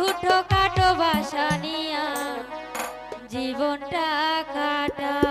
ঠুটো কাটো বাসানিয়া জীবনটা কাটা